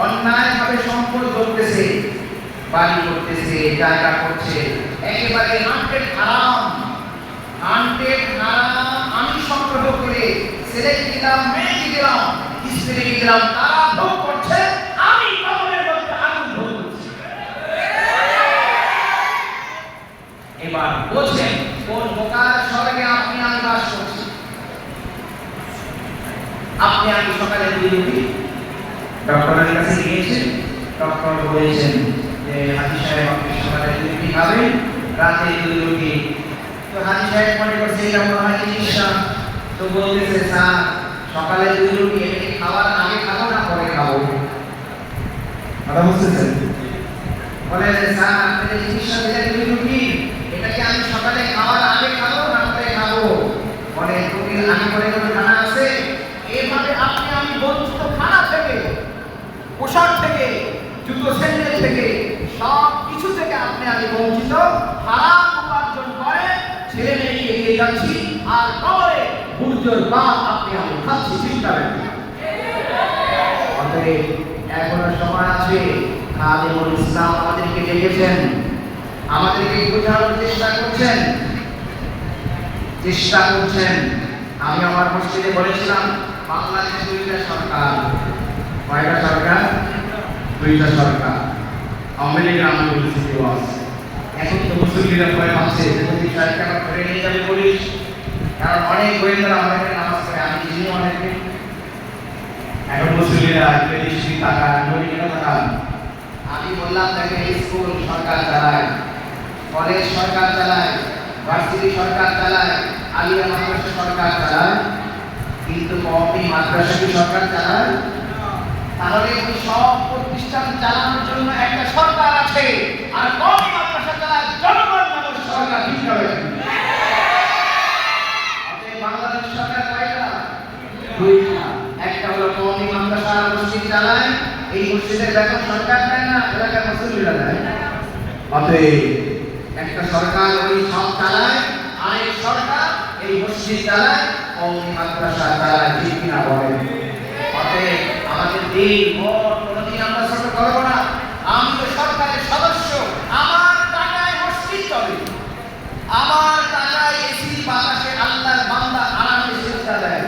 অন্যায়ভাবে সম্পদ করতেছে, বাড়ি করতেছে, জায়গা করছে, একেবারে হান্ড্রেড হারাম হান্ড্রেড হারাম আমি সংগ্রহ করে ছেলেকে দিলাম মেয়েকে দিলাম স্ত্রীকে দিলাম, তারা ভোগ করছে, আমি কবরের মধ্যে আগুন ভোগ এবার বলছেন, কোন বোকার স্বর্গে আপনি আমি বাস করছি আপনি আমি সকালে দুই রুটি ডক্টরের কাছে গিয়েছেন ডক্টর বলেছেন যে হাজি সাহেব আপনি সকালে রুটি খাবেন রাতে দুই রুটি তো হাজি সাহেব মনে করছে এটা মনে হয় চিকিৎসা। তো বলতেছে স্যার সকালে দুই রুটি এটা খাওয়ার আগে খাব না পরে খাব? কথা বুঝতেছেন? বলে স্যার আপনি চিকিৎসা দিলেন দুই রুটি এটা কি আমি সকালে খাওয়ার আগে খাব না পরে খাব বলে তুমি আগে পরে কোনো জানা আছে এভাবে আপনি আমি বঞ্চিত খানা থেকে পোশাক থেকে জুতো স্যান্ডেল থেকে সব কিছু থেকে আপনি আমি বঞ্চিত। হারাম উপার্জন করে ছেলে মেয়ে এগিয়ে যাচ্ছি। আর কবরে সূর্যের বাদ আপনি আমি খাচ্ছি চিন্তা অতএব এখনও সময় আছে খাদিমুল ইসলাম আমাদেরকে ডেকেছেন। আমাদেরকে বোঝানোর চেষ্টা করছেন। চেষ্টা করছেন। আমি আমার মসজিদে বলেছিলাম, বাংলাদেশে দুইটা সরকার। কয়টা সরকার? দুইটা সরকার। আওয়ামী লীগের বলেছি আছে। এখন তো মুসলিমরা ভয় পাচ্ছে যদি সরকার ধরে নিয়ে যাবে পুলিশ। কারণ অনেক গোয়েন্দারা আমাদেরকে নামাজ পড়ে, আমি চিনি অনেকে এখন মুসলিমরা বেশি টাকা কেন টাকা আমি বললাম তাকে স্কুল সরকার চালায়, কলেজ সরকার চালায়, ভার্সিটি সরকার চালায়, আলিয়া মাদ্রাসা সরকার চালায়, কিন্তু কমই মাদ্রাসা কি সরকার চালায়? তাহলে ওই সব প্রতিষ্ঠান চালানোর জন্য একটা সরকার আছে। আর কমই মাদ্রাসা চালায় জনগণ মানুষ সরকার ঠিক হবে। বাংলাদেশ সরকার কয়টা দুইটা একটা হলো কওমি মাদ্রাসা মসজিদ চালায়। এই মসজিদের বেতন সরকার দেয় না এলাকার মুসলিমরা দেয়? অতএব একটা সরকার ওই সব চালায় আরেক সরকার এই মসজিদ চালায় কওমি মাদ্রাসা চালায় ঠিক কিনা বলেন? অতএব আমাদের দিন ভোট কোনোদিন আমরা ছোট করব না। আমি তো সরকারের সদস্য, আমার টাকায় মসজিদ চলে। আমার টাকায় এসি বাতাসে আল্লাহর বান্দা আরামে শিক্ষা দেয়।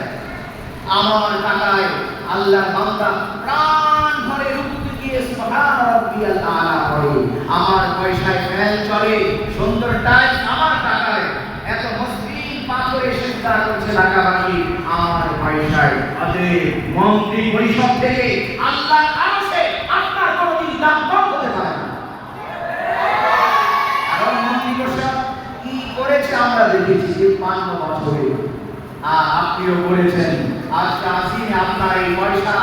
আমার টাকায় আল্লাহর বান্দা প্রাণ ভরে রুকুতে গিয়ে সুবহান আলা করে। আমার পয়সায় ফ্যান চলে, সুন্দর টাইলস আমার টাকায় এত মসৃণ পাথরে সিদ্ধা করছে ঢাকাবাসী আমার পয়সায় মন্ত্রী পরিষদ থেকে আল্লাহর আরশে আপনার কোনোদিন দাম কম হতে পারে কারণ মন্ত্রী পরিষদ কি করেছে আমরা দেখেছি যে পান্ন বছরে আর আপনিও করেছেন আজকে আসিনি আপনার এই পয়সা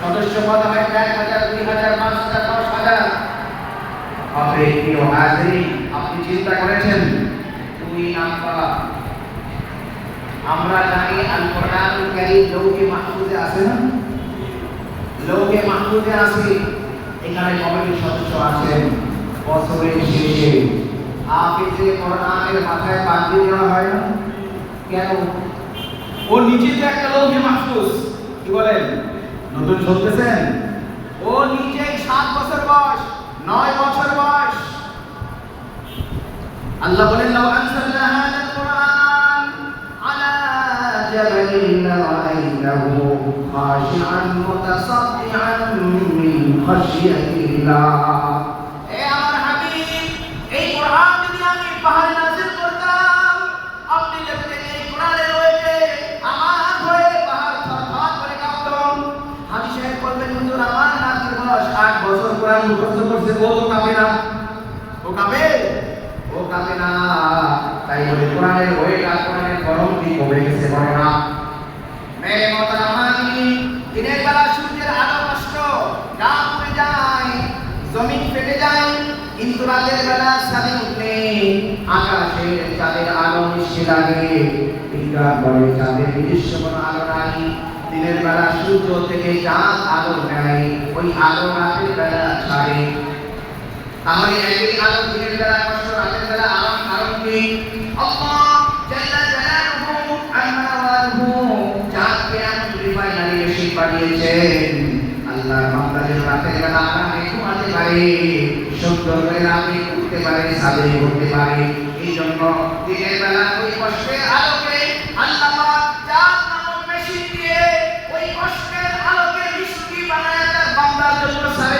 সদস্য পদ হয় এক হাজার, দুই হাজার, পাঁচ হাজার, দশ হাজার। আপনি চিন্তা করেছেন তুমি নাম পাওয়া আমরা জানি আল কোরআনুল কারীম লৌহে মাহফুজে আছে না? লৌহে মাহফুজে আছে এখানে কমিটির সদস্য আছেন বছরের শেষে হাফিজে কোরআনের মাথায় পাগড়ি দেওয়া হয় না? কেন? ও নিচে যে একটা লৌহে মাহফুজ কি বলেন? নতুন শুনতেছেন? ও নিজেই সাত বছর বয়স নয় বছর বয়স। আল্লাহ বলেন লাউ আনজালনা বয়স আট বছর, কোরআন মুখস্থ করছে, ও তো ও কাঁপে? না। তাই বলে, কোরআনের ওয়েটা কোরআনের গরম কি কমে গেছে না মেরে মতারামানি দিনের বেলা সূর্যের আলো নষ্ট গা পুড়ে যায় কিন্তু রাতের বেলা ছাদে উঠলে আকাশের চাঁদের আলো মিশে লাগে বিজ্ঞান নিজস্ব কোনো আলো নাই। দিনের বেলা সূর্য থেকে চাঁদ আলো নেয় তাহলে একই আলো দিনের বেলা কষ্ট রাতের কি? আল্লাহ রাতের বেলা আরামে ঘুমাতে পারে সুন্দর করে রাতে উঠতে পারে সাদে উঠতে পারে। এই জন্য দিনের বেলা ওই কষ্টের আলোকে আল্লাহ চাঁদ নামক মেশিন দিয়ে ওই কষ্টের আলোকে মিষ্টি বানায় তার জন্য সারে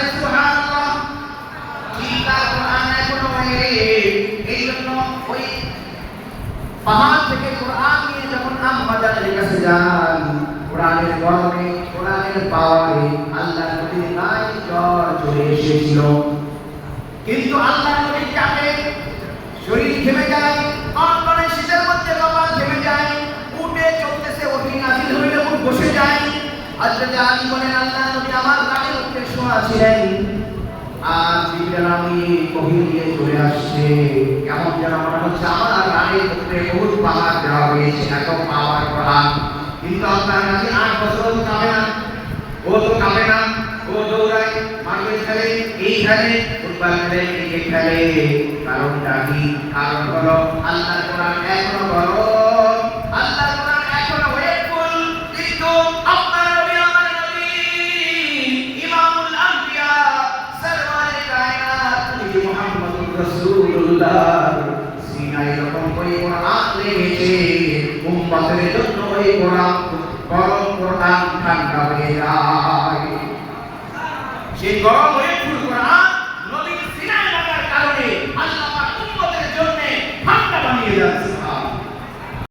এখনও এই জন্য ওই পাহাড় থেকে কোরআন নিয়ে যখন আম্মাজানের কাছে যান, কোরআনের গরমে কোরআনের পাওয়ারে আল্লাহ নবীর নাই জ্বর চলে এসেছিল। কিন্তু আল্লাহ শরীর থেমে যায় কনকনে শীতের মধ্যে কপাল থেমে যায়, উঠে চলতেছে ওঠি নাজিল হইলে উঠ বসে যায়। আজকে আলী বলেন, আল্লাহ নবী আমার গাড়ির উপরে শোয়া ছিলেন। আর জিবরাইল আমি কহিল দিয়ে চলে আসছে। কেমন যেন মনে হচ্ছে আমার রানের উপরে বহুত পাহাড় দেওয়া হয়েছে, এত পাওয়ার কোরআন কিন্তু আপনার কাছে আট বছর কামে না। ও তো কামে না। ও দৌড়ায়, মাঠে খেলে, এই খেলে ফুটবল খেলে ক্রিকেট খেলে কারণটা কি কারণ হলো আল্লাহর কোরআন এখনও বড়। আল্লাহর কোরআন এখনও ওয়েটফুল কিন্তু আপনার নবী আমার নবী, ইমামুল আম্বিয়া সরওয়ারে গরম হয়ে যায়। সেই গরম হয়ে ফুল কোরআন নবীর সিনাই লাগার কারণে আল্লাহ উম্মতের জন্য ঠান্ডা বানিয়ে যাচ্ছে।